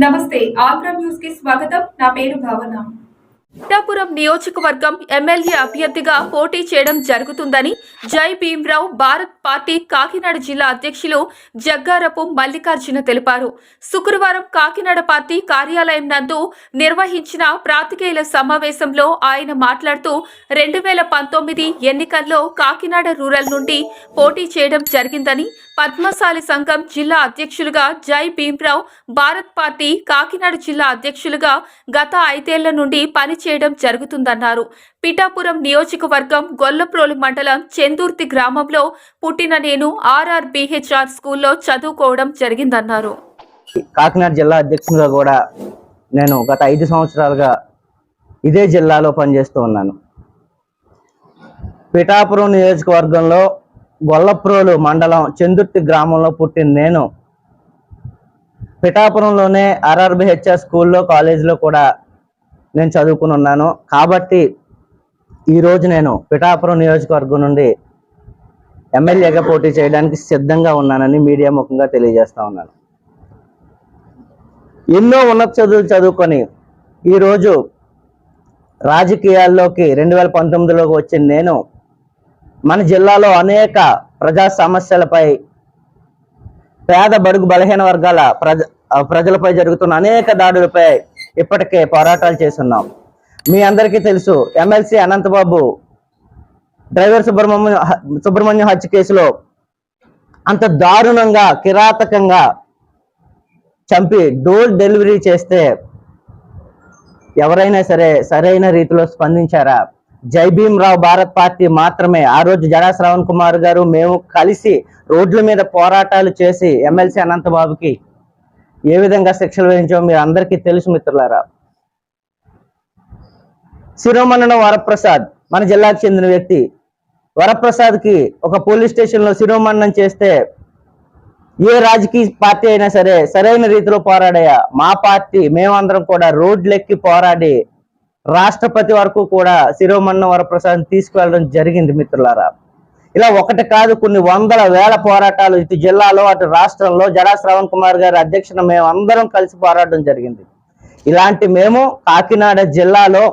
నమస్తే ఆగ్రా న్యూస్కి స్వాగతం. నా పేరు భావన. పిఠాపురం నియోజకవర్గం ఎమ్మెల్యే అభ్యర్థిగా పోటీ చేయడం జరుగుతుందని జై భీమ్రావు భారత్ పార్టీ కాకినాడ జిల్లా అధ్యక్షులు జగ్గారపు మల్లికార్జున తెలిపారు. శుక్రవారం కాకినాడ పార్టీ కార్యాలయం నందు నిర్వహించిన ప్రాతికేయుల సమావేశంలో ఆయన మాట్లాడుతూ రెండు వేల పంతొమ్మిది ఎన్నికల్లో కాకినాడ రూరల్ నుండి పోటీ చేయడం జరిగిందని పద్మశాలి సంఘం జిల్లా అధ్యక్షులుగా జై భీమ్రావు భారత్ పార్టీ కాకినాడ జిల్లా అధ్యక్షులుగా గత ఐదేళ్ళ నుండి చేయడం జరుగుతుందన్నారు. పిఠాపురం నియోజకవర్గం గొల్లప్రోలు మండలం చెందుర్తి గ్రామంలో పుట్టిన నేను ఆర్ఆర్ బిహెచ్ఆర్ స్కూల్లో చదువుకోవడం జరిగిందన్నారు. కాకినాడ జిల్లా అధ్యక్షునిగా కూడా నేను గత ఐదు సంవత్సరాలుగా ఇదే జిల్లాలో పనిచేస్తూ ఉన్నాను. పిఠాపురం నియోజకవర్గంలో గొల్లప్రోలు మండలం చెందుర్తి గ్రామంలో పుట్టిన నేను పిఠాపురంలోనే ఆర్ఆర్బిహెచ్ఆర్ స్కూల్లో కాలేజీలో కూడా నేను చదువుకుని ఉన్నాను. కాబట్టి ఈరోజు నేను పిఠాపురం నియోజకవర్గం నుండి ఎమ్మెల్యేగా పోటీ చేయడానికి సిద్ధంగా ఉన్నానని మీడియా ముఖంగా తెలియజేస్తా ఉన్నాను. ఎన్నో ఉన్నత చదువులు చదువుకొని ఈరోజు రాజకీయాల్లోకి రెండు వేల పంతొమ్మిదిలోకి వచ్చిన నేను మన జిల్లాలో అనేక ప్రజా సమస్యలపై పేద బడుగు బలహీన వర్గాల ప్రజ ప్రజలపై జరుగుతున్న అనేక దాడులపై ఇప్పటికే పోరాటాలు చేస్తున్నాం. మీ అందరికీ తెలుసు ఎమ్మెల్సీ అనంతబాబు డ్రైవర్ సుబ్రహ్మణ్యం సుబ్రహ్మణ్యం హత్య కేసులో అంత దారుణంగా కిరాతకంగా చంపి డోర్ డెలివరీ చేస్తే ఎవరైనా సరే సరైన రీతిలో స్పందించారా? జై భీమ్ రావు భారత్ పార్టీ మాత్రమే. ఆ రోజు జడా శ్రవణ్ కుమార్ గారు మేము కలిసి రోడ్ల మీద పోరాటాలు చేసి ఎమ్మెల్సీ అనంతబాబుకి ఏ విధంగా శిక్షలు వేయించామో మీరు అందరికీ తెలుసు మిత్రులారా. శిరోమన్న వరప్రసాద్ మన జిల్లాకు చెందిన వ్యక్తి. వరప్రసాద్కి ఒక పోలీస్ స్టేషన్లో శిరోమన్నం చేస్తే ఏ రాజకీయ పార్టీ అయినా సరే సరైన రీతిలో పోరాడాయా మా పార్టీ మేమందరం కూడా రోడ్లెక్కి పోరాడి రాష్ట్రపతి వరకు కూడా శిరోమన్న వరప్రసాద్ తీసుకువెళ్ళడం జరిగింది మిత్రులారా. ఇలా ఒకటి కాదు కొన్ని వందల వేల పోరాటాలు ఇటు జిల్లాలో అటు రాష్ట్రంలో జడా శ్రవణ్ కుమార్ గారి అధ్యక్షన మేము అందరం కలిసి పోరాటం జరిగింది. ఇలాంటి మేము కాకినాడ జిల్లాలో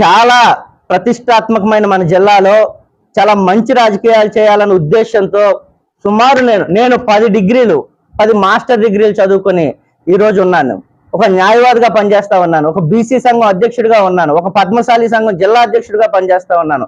చాలా ప్రతిష్టాత్మకమైన మన జిల్లాలో చాలా మంచి రాజకీయాలు చేయాలనే ఉద్దేశంతో సుమారు నేను నేను పది డిగ్రీలు పది మాస్టర్ డిగ్రీలు చదువుకొని ఈరోజు ఉన్నాను. ఒక న్యాయవాదిగా పనిచేస్తా ఉన్నాను. ఒక బీసీ సంఘం అధ్యక్షుడిగా ఉన్నాను. ఒక పద్మశాలి సంఘం జిల్లా అధ్యక్షుడిగా పనిచేస్తా ఉన్నాను.